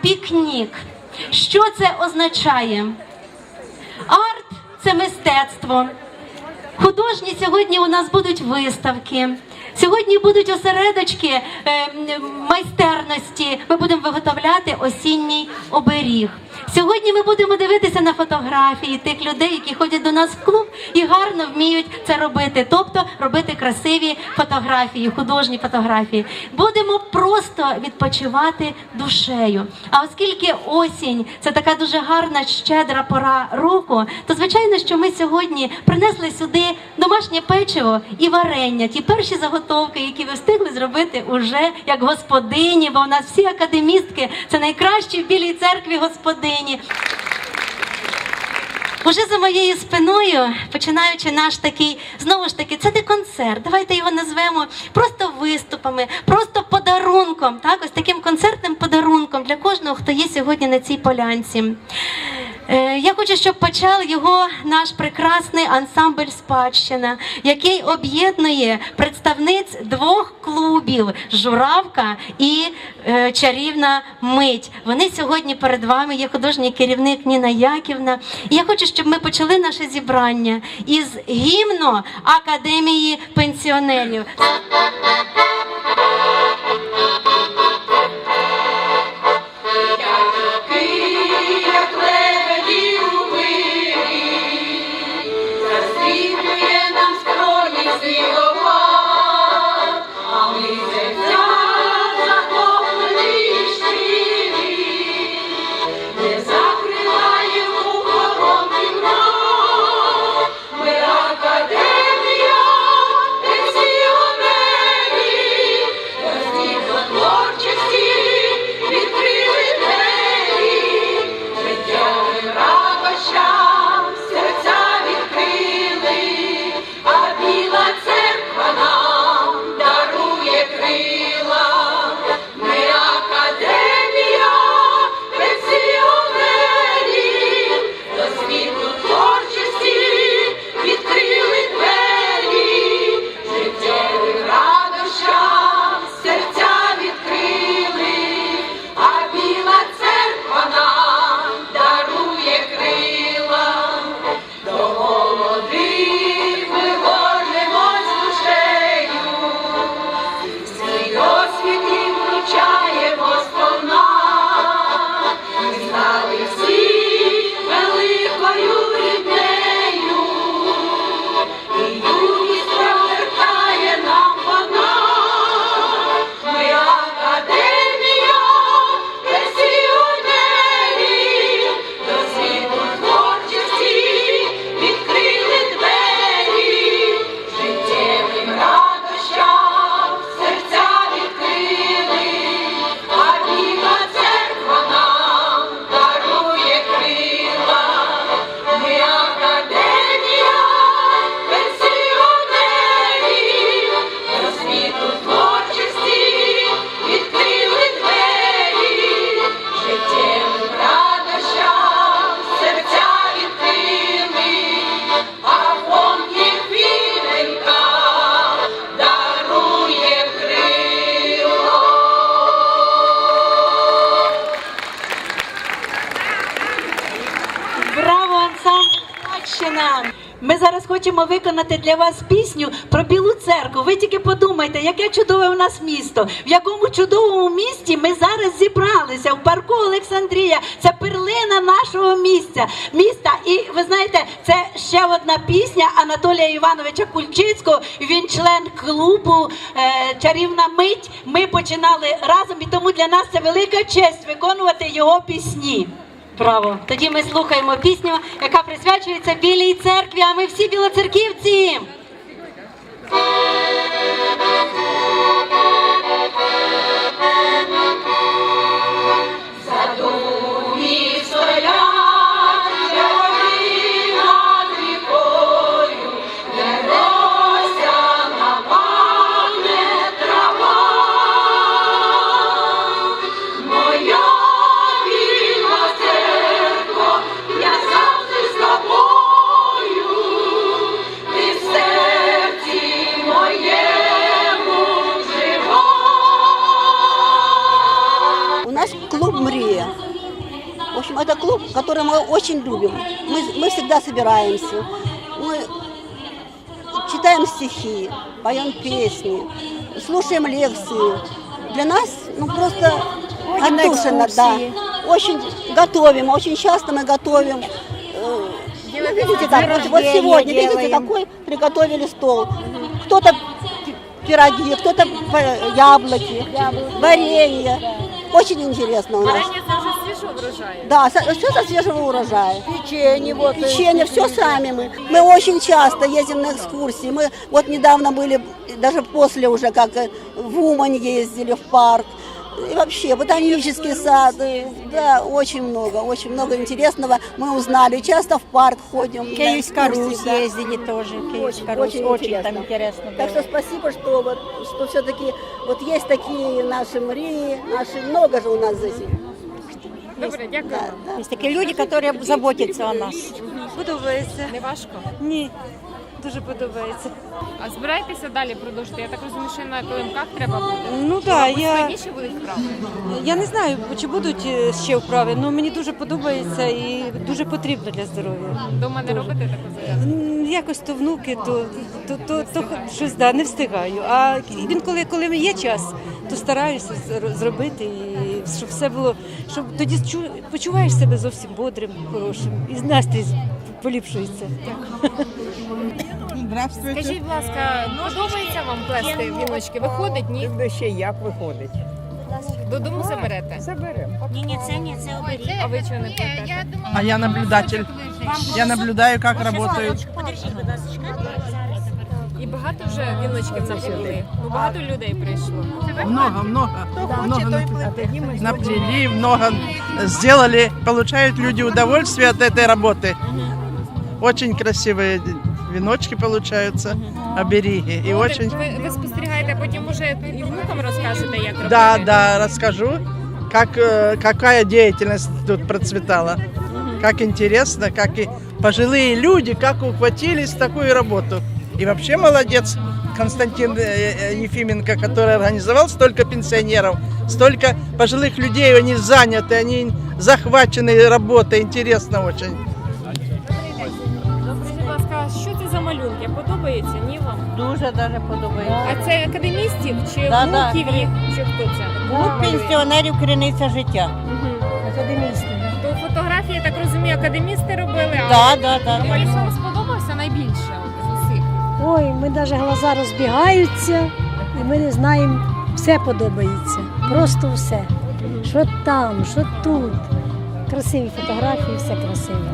пікнік. Що це означає? Арт це мистецтво. Художні сьогодні у нас будуть виставки. Сьогодні будуть осередочки е, майстерності. Ми будемо виготовляти осінній оберіг. Сьогодні ми будемо дивитися на фотографії тих людей, які ходять до нас в клуб і гарно вміють це робити, тобто робити красиві фотографії, художні фотографії. Будемо просто відпочивати душею. А оскільки осінь це така дуже гарна, щедра пора року, то звичайно, що ми сьогодні принесли сюди домашнє печиво і варення, ті перші заготовки, які ви встигли зробити уже як господині, бо у нас всі академістки це найкращі в білій церкві господині. Уже за моєю спиною, починаючи наш такий, знову ж таки, це не концерт. Давайте його назвемо просто виступами, просто подарунком, так, ось таким концертним подарунком для кожного, хто є сьогодні на цій полянці. Е, Я хочу, щоб почав його наш прекрасний ансамбль Спадщина, який об'єднує представниць двох клубів Журавка і е, Чарівна Мить. Вони сьогодні перед вами є художній керівник Ніна Яківна. Я хочу, щоб ми почали наше зібрання із гімну Академії пенсіонерів. Хочемо виконати для вас пісню про Білу церкву. Ви тільки подумайте, яке чудове у нас місто, в якому чудовому місті ми зараз зібралися в парку Олександрія. Це перлина нашого місця. Міста. І ви знаєте, це ще одна пісня Анатолія Івановича Кульчицького. Він член клубу е, Чарівна мить. Ми починали разом, і тому для нас це велика честь виконувати його пісні. Браво! Тоді ми слухаємо пісню, яка присвячується Білій церкві, а ми всі білоцерківці. Очень любим. Мы, мы всегда собираемся. Мы читаем стихи, поем песни, слушаем лекции. Для нас, ну просто Ходим на отдушина, да. Очень готовим, очень часто мы готовим. Э, ну, видите, так, вот, вот сегодня, видите, делаем. какой приготовили стол. Кто-то пи- пироги, кто-то э, яблоки, варенье. Очень интересно у нас. Свіжого врожаю. Да, все со свежего урожая. Печенье, вот. Печенье, все сами мы. Мы очень часто ездим на экскурсии. Мы вот недавно были, даже после уже, как э, в Умань ездили, в парк. И вообще, ботанический сад, да, очень много, очень много интересного мы узнали. Часто в парк ходим. Киевская Русь да. ездили тоже. Киевская Русь. очень Очень, интересно. там интересно Так что было. спасибо, что вот, что все-таки вот есть такие наши мрии, наши много же у нас здесь. Добре, дякую. Вам. да. Есть люди, которые заботятся о нас. Подобається. Не важко. Ні, дуже подобається. А збираєтеся далі продовжити? Я так розумію, що на килимках треба буде. Ну так, я, Складніше будуть вправи. я не знаю, чи будуть е, ще вправи, але мені дуже подобається і дуже потрібно для здоров'я. Дома не робите таку зарядку? М, Якось то внуки, то, то, то, то, щось да, не встигаю. А інколи, коли є час, то стараюся зр- зробити, і щоб все було, щоб тоді чу- почуваєш себе зовсім бодрим, хорошим, і настрій поліпшується. Здравствуйте. Скажіть, будь ласка, подобається вам плести віночки? Виходить, ні? Ну, ще як виходить? Додому заберете? Заберемо. Ні, ні, це ні, А ви чого не плетете? А я наблюдатель. Я наблюдаю, как работают. І багато вже віночків наплели? Ну, багато людей прийшло. Много, много. Много нап- наплели, много сделали. Получают люди удовольствие от этой работы. Очень красивые веночки получаются, обереги. И очень... Ви, ви спостерігаєте, а потім може і внукам розкажете, як робити? Да, да, расскажу, как, э, какая деятельность тут процветала. Как интересно, как и пожилые люди, как ухватились в такую работу. И вообще молодец Константин э, э, Ефименко, который организовал столько пенсионеров, столько пожилых людей, они заняты, они захвачены работой, интересно очень. Скажіть, будь ласка, що це за малюнки? Подобається? Ні вам? Дуже даже подобається. А це академістів чи Да, да. внуків їх? Чи хто це? Клуб пенсіонерів криниця життя. То фотографії, я так розумію, академісти робили, а Да, да, да. який Ой, ми навіть глаза розбігаються, і ми не знаємо, все подобається. Просто все. Що там, що тут. Красиві фотографії, все красиве.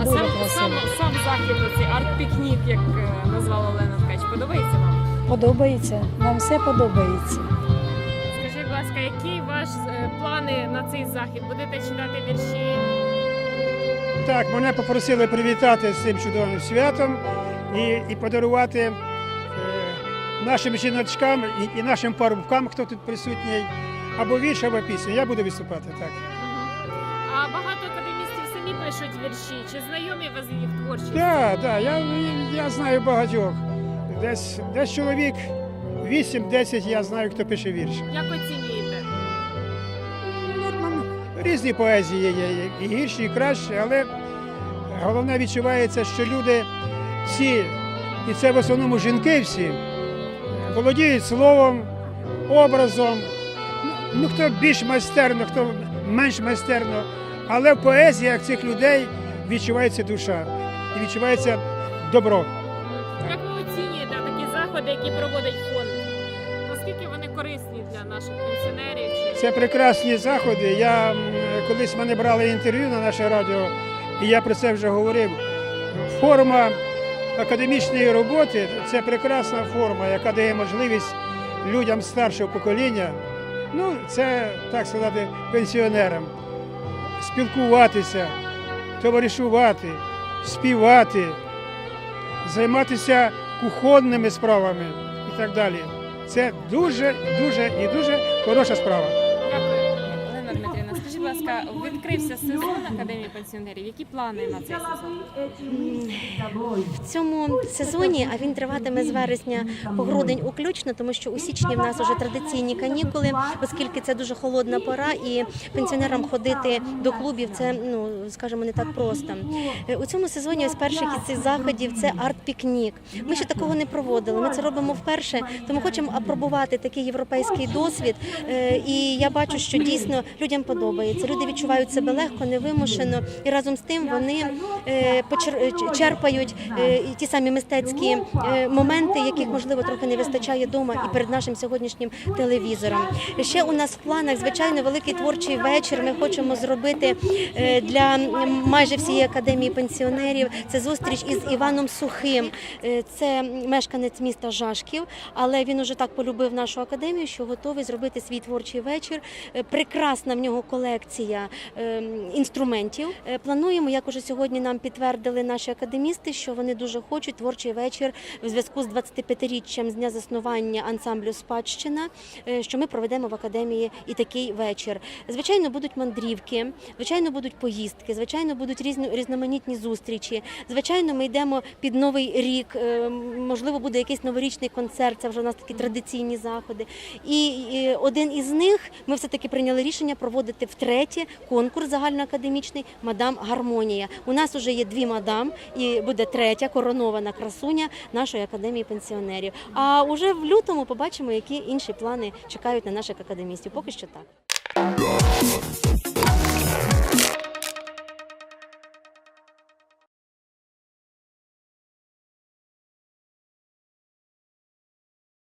А сам, красиво. сам, сам захід, оцей арт-пікнік, як е, назвала Олена Ткач, подобається вам? Подобається, нам все подобається. Скажіть, будь ласка, які ваші е, плани на цей захід? Будете читати вірші? Так, мене попросили привітати з цим чудовим святом і, і подарувати е, нашим жіночкам і, і нашим парубкам, хто тут присутній, або вірш, або пісню. Я буду виступати так. А багато академістів самі пишуть вірші. Чи знайомі ви з їх творчістю? Так, так, я, я знаю багатьох. Десь, десь чоловік 8-10 я знаю, хто пише вірш. Як оцінюєте? Різні поезії є, і гірші, і кращі, але головне відчувається, що люди всі, і це в основному жінки всі, володіють словом, образом. Ну, хто більш майстерно, хто менш майстерно, але в поезіях цих людей відчувається душа і відчувається добро. Як ви оцінюєте такі заходи, які проводить фонд? Наскільки вони корисні для наших пенсіонерів? Це прекрасні заходи. Я колись мене брали інтерв'ю на наше радіо, і я про це вже говорив. Форма академічної роботи це прекрасна форма, яка дає можливість людям старшого покоління, ну це так сказати, пенсіонерам, спілкуватися, товаришувати, співати, займатися кухонними справами і так далі. Це дуже, дуже і дуже хороша справа. Відкрився сезон академії пенсіонерів. Які плани на цей сезон? в цьому сезоні, а він триватиме з вересня по грудень уключно, тому що у січні в нас вже традиційні канікули, оскільки це дуже холодна пора, і пенсіонерам ходити до клубів це ну скажімо, не так просто. Е, У цьому сезоні ось перших із цих заходів це арт-пікнік. Ми ще такого не проводили. Ми це робимо вперше, тому хочемо апробувати такий європейський досвід. Е, І я бачу, що дійсно людям подобається. Люди відчувають себе легко, невимушено, і разом з тим вони е, е, черпають е, ті самі мистецькі моменти, яких можливо трохи не вистачає вдома і перед нашим сьогоднішнім телевізором. Ще у нас в планах звичайно великий творчий вечір. Ми хочемо зробити для майже всієї академії пенсіонерів. Це зустріч із Іваном Сухим. Це мешканець міста Жашків, але він уже так полюбив нашу академію, що готовий зробити свій творчий вечір. Прекрасна в нього колекція е, інструментів. Е, Плануємо, як уже сьогодні нам підтвердили наші академісти, що вони дуже хочуть творчий вечір в зв'язку з 25-річчям з дня заснування ансамблю Спадщина, е, що ми проведемо в академії і такий вечір. Звичайно, будуть мандрівки, звичайно, будуть поїздки, звичайно, будуть різно, різноманітні зустрічі. Звичайно, ми йдемо під новий рік. е, Можливо, буде якийсь новорічний концерт. Це вже у нас такі традиційні заходи. І один із них ми все таки прийняли рішення проводити втретє конкурс загальноакадемічний Мадам Гармонія. У нас вже є дві мадам, і буде третя коронована красуня нашої академії пенсіонерів. А уже в лютому побачимо, які інші плани чекають на наших академістів. Поки що так.